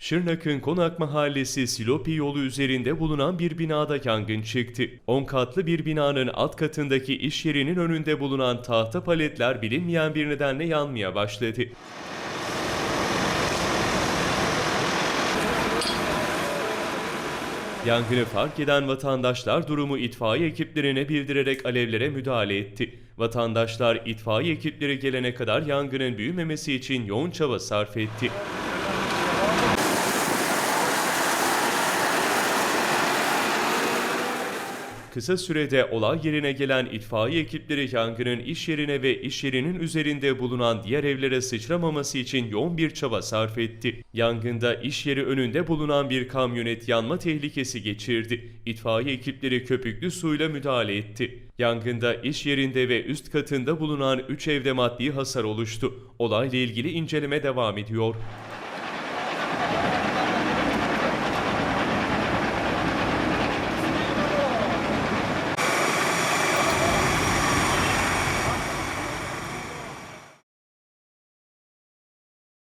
Şırnak'ın Konak Mahallesi Silopi yolu üzerinde bulunan bir binada yangın çıktı. 10 katlı bir binanın alt katındaki iş yerinin önünde bulunan tahta paletler bilinmeyen bir nedenle yanmaya başladı. Yangını fark eden vatandaşlar durumu itfaiye ekiplerine bildirerek alevlere müdahale etti. Vatandaşlar itfaiye ekipleri gelene kadar yangının büyümemesi için yoğun çaba sarf etti. Kısa sürede olay yerine gelen itfaiye ekipleri yangının iş yerine ve iş yerinin üzerinde bulunan diğer evlere sıçramaması için yoğun bir çaba sarf etti. Yangında iş yeri önünde bulunan bir kamyonet yanma tehlikesi geçirdi. İtfaiye ekipleri köpüklü suyla müdahale etti. Yangında iş yerinde ve üst katında bulunan 3 evde maddi hasar oluştu. Olayla ilgili inceleme devam ediyor.